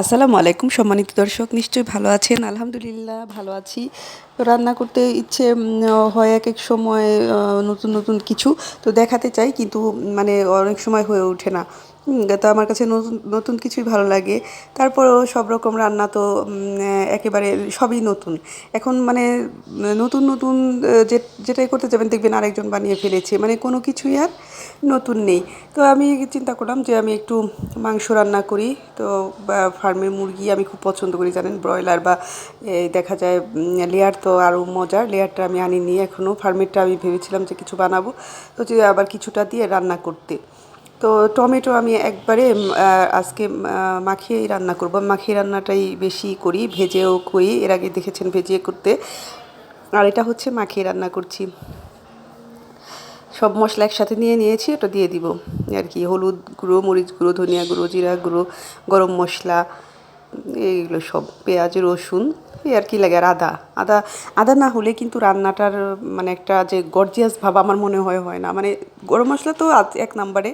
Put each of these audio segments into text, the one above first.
আসসালামু আলাইকুম, সম্মানিত দর্শক, নিশ্চয়ই ভালো আছেন? আলহামদুলিল্লাহ, ভালো আছি। রান্না করতে ইচ্ছে হয় এক এক সময় নতুন নতুন কিছু তো দেখাতে চাই, কিন্তু মানে অনেক সময় হয়ে ওঠে না। তো আমার কাছে নতুন নতুন কিছুই ভালো লাগে। তারপরেও সব রকম রান্না তো একেবারে সবই নতুন। এখন মানে নতুন নতুন যে, যেটাই করতে যাবেন, দেখবেন আরেকজন বানিয়ে ফেলেছে। মানে কোনো কিছুই আর নতুন নেই। তো আমি চিন্তা করলাম যে আমি একটু মাংস রান্না করি। তো ফার্মের মুরগি আমি খুব পছন্দ করি, জানেন? ব্রয়লার বা এই দেখা যায় লেয়ার তো আরও মজার। লেয়ারটা আমি আনিনি, এখনও। ফার্মেরটা আমি ভেবেছিলাম যে কিছু বানাবো। তো যে আবার কিছুটা দিয়ে রান্না করতে। তো টমেটো আমি একবারে আজকে মাখিয়েই রান্না করব। মাখিয়ে রান্নাটাই বেশি করি, ভেজেও করি। এর আগে দেখেছেন ভেজে করতে। আর এটা হচ্ছে মাখিয়ে রান্না করছি। সব মশলা একসাথে নিয়ে নিয়েছি, ওটা দিয়ে দিব। আর কি, হলুদ গুঁড়ো, মরিচ গুঁড়ো, ধনিয়া গুঁড়ো, জিরা গুঁড়ো, গরম মশলা এইগুলো সব, পেঁয়াজ, রসুন, এই আর কি লাগে, আর আদা। আদা আদা না হলে কিন্তু রান্নাটার মানে একটা যে গর্জিয়াস ভাব আমার মনে হয় হয় না। মানে গরম মশলা তো এক নাম্বারে,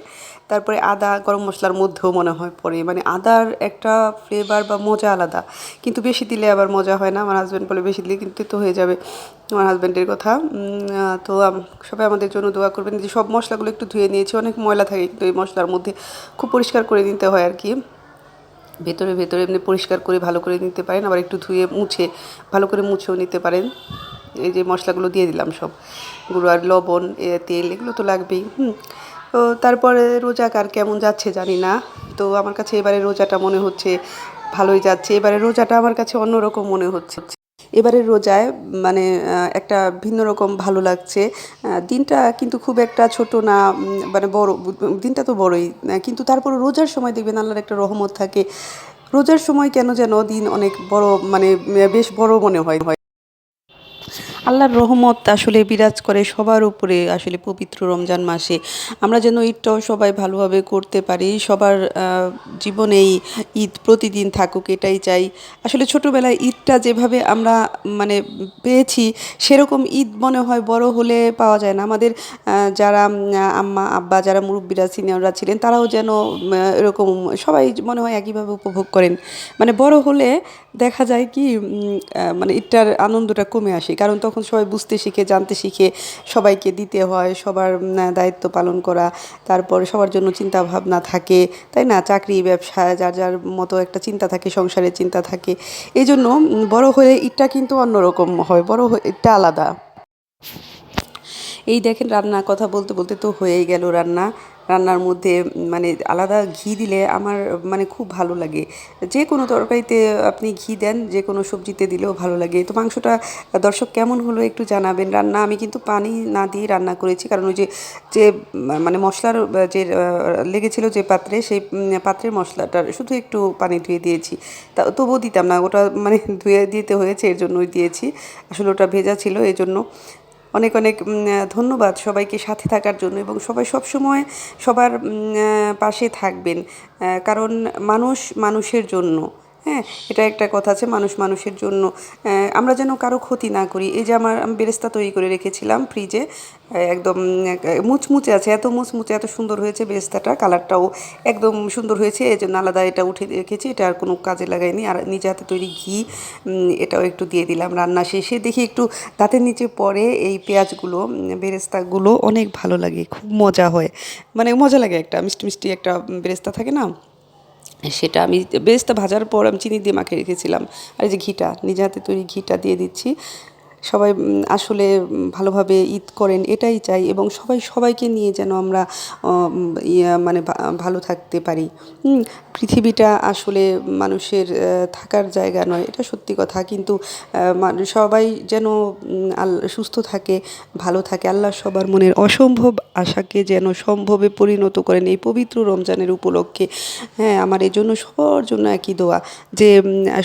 তারপরে আদা গরম মশলার মধ্যেও মনে হয় পড়ে। মানে আদার একটা ফ্লেভার বা মজা আলাদা। কিন্তু বেশি দিলে আবার মজা হয় না। আমার হাজব্যান্ড বলে বেশি দিলে কিন্তু তো হয়ে যাবে। আমার হাজব্যান্ডের কথা। তো সবাই আমাদের জন্য দোয়া করবেন যে সব মশলাগুলো একটু ধুয়ে নিয়েছি। অনেক ময়লা থাকে কিন্তু এই মশলার মধ্যে। খুব পরিষ্কার করে নিতে হয় আর কি। ভেতরে ভেতরে এমনি পরিষ্কার করে ভালো করে নিতে পারেন, আবার একটু ধুয়ে মুছে ভালো করে মুছেও নিতে পারেন। এই যে মশলাগুলো দিয়ে দিলাম সব। গুঁড়ো আর লবণ তেল, এগুলো তো লাগবেই, হুম। তো তারপরে রোজা কার কেমন যাচ্ছে জানি না। তো আমার কাছে এবারে রোজাটা মনে হচ্ছে ভালোই যাচ্ছে। এবারে রোজাটা আমার কাছে অন্যরকম মনে হচ্ছে। এবারের রোজায় মানে একটা ভিন্ন রকম ভালো লাগছে। দিনটা কিন্তু খুব একটা ছোট না মানে বড়, দিনটা তো বড়ই কিন্তু তারপর রোজার সময় দেখবেন আল্লাহর একটা রহমত থাকে। রোজার সময় কেন যেন দিন অনেক বড় মানে বেশ বড় মনে হয়। আল্লাহর রহমত আসলে বিরাজ করে সবার উপরে আসলে পবিত্র রমজান মাসে। আমরা যেন ঈদটাও সবাই ভালোভাবে করতে পারি, সবার জীবনেই ঈদ প্রতিদিন থাকুক এটাই চাই। আসলে ছোটোবেলায় ঈদটা যেভাবে আমরা মানে পেয়েছি, সেরকম ঈদ মনে হয় বড় হলে পাওয়া যায় না। আমাদের যারা আম্মা, আব্বা, যারা মুরব্বীরা, সিনিয়ররা ছিলেন, তারাও যেন এরকম সবাই মনে হয় একইভাবে উপভোগ করেন। মানে বড় হলে দেখা যায় কি মানে ঈদটার আনন্দটা কমে আসে। কারণ তখন সবাই বুঝতে শিখে, জানতে শিখে সবাইকে দিতে হয়, সবার দায়িত্ব পালন করা, তারপর সবার জন্য চিন্তা ভাবনা থাকে, তাই না? চাকরি, ব্যবসা, যার যার মতো একটা চিন্তা থাকে, সংসারের চিন্তা থাকে। এই জন্য বড়ো হয়ে ইটটা কিন্তু অন্যরকম হয়, বড় ঈদটা আলাদা। এই দেখেন রান্না, কথা বলতে বলতে তো হয়েই গেল রান্না। রান্নার মধ্যে মানে আলাদা ঘি দিলে আমার মানে খুব ভালো লাগে। যে কোনো তরকারিতে আপনি ঘি দেন, যে কোনো সবজিতে দিলেও ভালো লাগে। তো মাংসটা দর্শক কেমন হলো একটু জানাবেন। রান্না আমি কিন্তু পানি না দিয়ে রান্না করেছি, কারণ ওই যে যে মানে মশলার, যে লেগেছিল যে পাত্রে, সেই পাত্রের মশলাটার শুধু একটু পানি ধুয়ে দিয়েছি। তা, তবুও দিতাম না, ওটা মানে ধুয়ে দিতে হয়েছে, এর জন্যই দিয়েছি। আসলে ওটা ভেজা ছিল এই জন্য অনেক অনেক ধন্যবাদ সবাইকে সাথে থাকার জন্য এবং সবাই সবসময় সবার পাশে থাকবেন কারণ মানুষ মানুষের জন্য। হ্যাঁ এটা একটা কথা আছে, মানুষ মানুষের জন্য। আমরা যেন কারও ক্ষতি না করি। এই যে আমার, আমি বেরেস্তা তৈরি করে রেখেছিলাম ফ্রিজে একদম মুচমুচে আছে, এত মুচমুচে, এত সুন্দর হয়েছে বেরেস্তাটা, কালারটাও একদম সুন্দর হয়েছে, এই জন্য আলাদা এটা উঠে রেখেছি, এটা আর কোনো কাজে লাগাইনি। আর নিজে হাতে তৈরি ঘি এটাও একটু দিয়ে দিলাম রান্না শেষে। দেখি একটু দাঁতের নিচে পড়ে এই পেঁয়াজগুলো, বেরেস্তাগুলো, অনেক ভালো লাগে, খুব মজা হয়। মানে মজা লাগে একটা, মিষ্টি মিষ্টি একটা বেরেস্তা থাকে না? সেটা আমি বেরেস্তা ভাজার পর আমি চিনি দিয়ে মাখিয়ে রেখেছিলাম। আর এই যে ঘিটা নিজে হাতে তৈরি ঘিটা দিয়ে দিচ্ছি। সবাই আসলে ভালোভাবে ঈদ করেন, এটাই চাই এবং সবাই, সবাইকে নিয়ে যেন আমরা মানে ভালো থাকতে পারি। পৃথিবীটা আসলে মানুষের থাকার জায়গা নয়, এটা সত্যি কথা। কিন্তু সবাই যেন সুস্থ থাকে, ভালো থাকে, আল্লাহ সবার মনের অসম্ভব আশাকে যেন সম্ভবে পরিণত করেন এই পবিত্র রমজানের উপলক্ষে। হ্যাঁ আমার এই জন্য সবার জন্য একই দোয়া, যে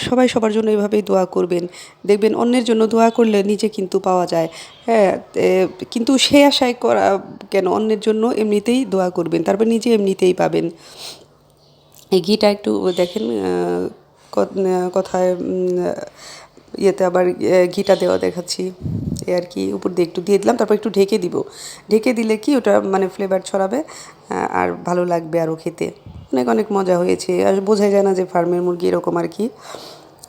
সবাই সবার জন্য এভাবেই দোয়া করবেন। দেখবেন অন্যের জন্য দোয়া করলে নিজে কিন্তু পাওয়া যায়। হ্যাঁ কিন্তু সে আশায় করা কেন? অন্যের জন্য এমনিতেই দোয়া করবেন, তারপর নিজে এমনিতেই পাবেন। এই ঘিটা একটু দেখেন কথায় ইয়েতে আবার ঘিটা দেওয়া দেখাচ্ছি। এ আর কি, উপর দিয়ে একটু দিয়ে দিলাম, তারপর একটু ঢেকে দিব। ঢেকে দিলে কি ওটা মানে ফ্লেভার ছড়াবে আর ভালো লাগবে আরও খেতে। অনেক অনেক মজা হয়েছে। আর বোঝাই যায় না যে ফার্মের মুরগি এরকম আর কি।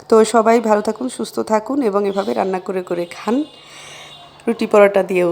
তো সবাই ভালো থাকুন, সুস্থ থাকুন এবং এভাবে রান্না করে করে খান। রুটি পরোটা দিয়েও।